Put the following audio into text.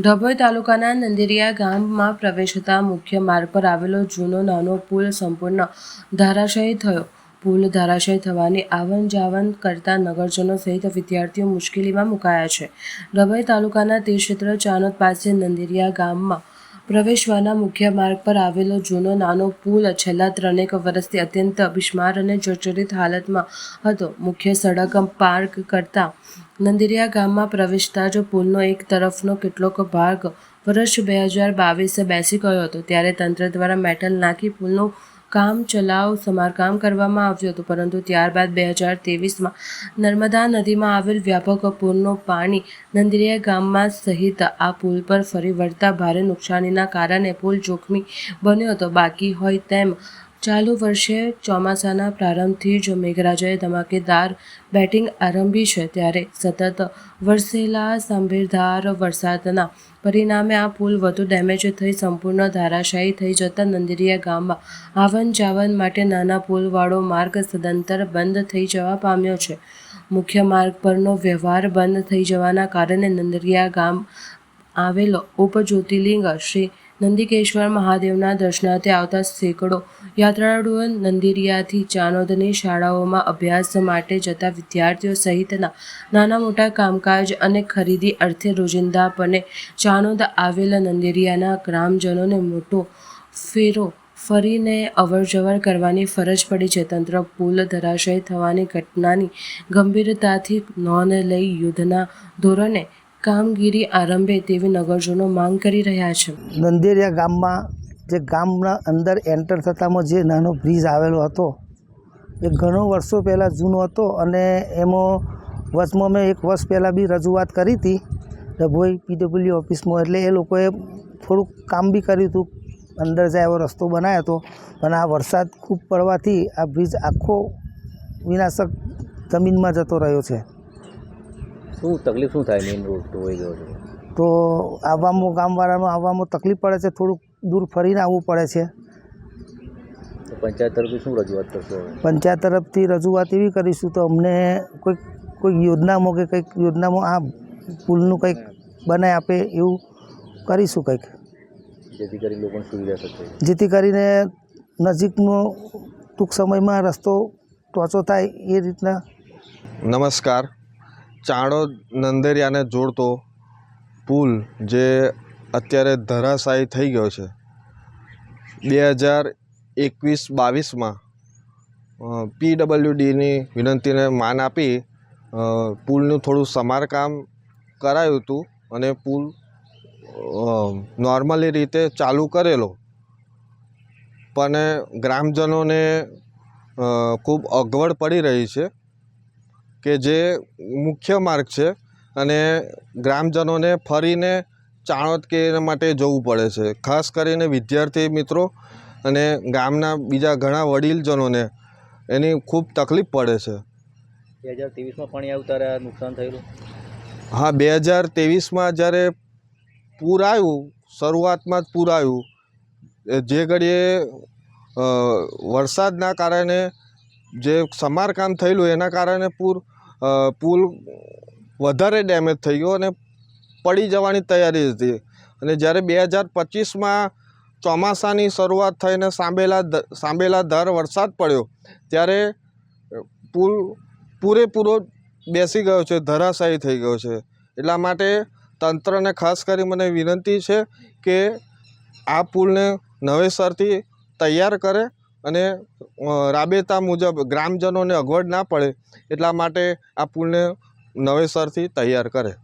ડભોઈ તાલુકાના નંદેરિયા ગામમાં પ્રવેશતા મુખ્ય માર્ગ પર આવેલો જૂનો નાનો પુલ સંપૂર્ણ ધરાશયી થયો. પુલ ધારાશય થવાની આવન જાવન કરતા નગરજનો સહિત વિદ્યાર્થીઓ મુશ્કેલીમાં મુકાયા છે. ડભોઈ તાલુકાના તીરક્ષેત્ર ચાનોદ પાસે નંદેરિયા ગામમાં પ્રવેશવાના મુખ્ય માર્ગ પર આવેલો જૂનો નાનો પુલ છેલ્લા ત્રણેક વર્ષથી અત્યંત બિસ્માર અને જર્જરિત હાલતમાં હતો. મુખ્ય સડક પાર્ક કરતા નંદિરિયા ગામમાં પ્રવેશતા જ પુલનો એક તરફનો કેટલોક ભાગ વર્ષ બે હજાર બાવીસે બેસી ગયો હતો. ત્યારે તંત્ર દ્વારા મેટલ નાખી પુલનું કામ ચલાવ, સમારકામ કરવામાં આવ્યું હતું. પરંતુ ત્યારબાદ બે હજાર ત્રેવીસમાં નર્મદા નદીમાં આવેલ વ્યાપક પૂરનું પાણી નંદરિયા ગામમાં સહિત આ પુલ પર ફરી વળતા ભારે નુકસાનીના કારણે પુલ જોખમી બન્યો હતો. બાકી હોય તેમ ચાલુ વર્ષે ચોમાસાના પ્રારંભથી જો મેઘરાજાએ ધમાકેદાર બેટિંગ આરંભી છે, ત્યારે સતત વરસેલા સંભેરધાર વરસાદના પરિણામે આ પુલ વધુ ડેમેજ થઈ, સંપૂર્ણ ધારાશાયી થઈ જતા નંદરિયા ગામમાં આવન જાવન માટે નાના પુલવાળો માર્ગ સદંતર બંધ થઈ જવા પામ્યો છે. મુખ્ય માર્ગ પરનો વ્યવહાર બંધ થઈ જવાના કારણે નંદરિયા ગામ આવેલો ઉપજ્યોતિર્લિંગ શ્રી નંદિકેશ્વર મહાદેવના દર્શનાર્થે આવતા સેંકડો યાત્રાળુઓ નંદિરિયાથી ચાનોદની શાળાઓમાં અભ્યાસ માટે જતા વિદ્યાર્થીઓ સહિતના નાના મોટા કામકાજ અને ખરીદી અર્થે રોજિંદાપણે ચાનોદ આવેલા નંદિરિયાના ગ્રામજનોને મોટો ફેરો ફરીને અવરજવર કરવાની ફરજ પડી. છે તંત્ર પુલ ધરાશયી થવાની ઘટનાની ગંભીરતાથી નોંધ લઈ યુદ્ધના ધોરણે કામગીરી આરંભે તેવી નગરજનો માંગ કરી રહ્યા છે. નંદેરિયા ગામમાં જે ગામના અંદર એન્ટર થતામાં જે નાનો બ્રિજ આવેલો હતો, એ ઘણો વર્ષો પહેલાં જૂનો હતો અને એમાં વચમાં મેં એક વર્ષ પહેલાં બી રજૂઆત કરી હતી ડભોઈ પીડબ્લ્યુ ઓફિસમાં, એટલે એ લોકોએ થોડુંક કામ બી કર્યું હતું, અંદર જાય એવો રસ્તો બનાવ્યો હતો. પણ આ વરસાદ ખૂબ પડવાથી આ બ્રિજ આખો વિનાશક જમીનમાં જતો રહ્યો છે. શું તકલીફ શું થાય મેઇન રોડ તો ગયો છે તો આવવામાં ગામવાળામાં આવવામાં તકલીફ પડે છે થોડુંક દૂર ફરીને આવવું પડે છે. પંચાયત તરફથી શું રજૂઆત કરશો પંચાયત તરફથી રજૂઆત એવી કરીશું તો અમને કોઈક કોઈક યોજનામાં કે કંઈક યોજનામાં આ પુલનું કંઈક બનાવી આપે એવું કરીશું કંઈક. જેથી કરી લોકોને સુવિધા થશે જેથી કરીને નજીકનો ટૂંક સમયમાં રસ્તો ટોચો થાય એ રીતના. નમસ્કાર. ચાણોદ નંદેરિયાને જોડતો પુલ જે અત્યારે ધરાશાયી થઈ ગયો છે. બે હજાર એકવીસ બાવીસમાં પીડબલ્યુડીની વિનંતીને માન આપી પુલનું થોડું સમારકામ કરાયું હતું અને પુલ નોર્મલી રીતે ચાલુ કરેલો. પણ ગ્રામજનોને ખૂબ અગવડ પડી રહી છે. કે જે મુખ્ય માર્ગ છે અને ગ્રામજનોને ફરીને ચાણોદ કે એના માટે જવું પડે છે. ખાસ કરીને વિદ્યાર્થી મિત્રો અને ગામના બીજા ઘણા વડીલજનોને એની ખૂબ તકલીફ પડે છે. બે હજાર ત્રેવીસમાં પાણી આવ્યું ત્યારે નુકસાન થયેલું? હા બે હજાર ત્રેવીસમાં જ્યારે પૂર આવ્યું શરૂઆતમાં જ પૂર આવ્યું જે ઘડીએ વરસાદના કારણે જે સમારકામ થયેલું એના કારણે પૂર પુલ વધારે ડેમેજ થઈ ગયો અને પડી જવાની તૈયારી હતી. અને જ્યારે બે હજાર પચીસમાં ચોમાસાની શરૂઆત થઈને સાંભેલા સાંભેલા ધાર વરસાદ પડ્યો, ત્યારે પુલ પૂરેપૂરો બેસી ગયો છે, ધરાશાયી થઈ ગયો છે. એટલા માટે તંત્રને ખાસ કરી મને વિનંતી છે કે આ પુલને નવેસરથી તૈયાર કરે અને રાબેતા મુજબ ગ્રામજનોને અગવડ ના પડે એટલા માટે આ પુલને નવેસરથી તૈયાર કરે.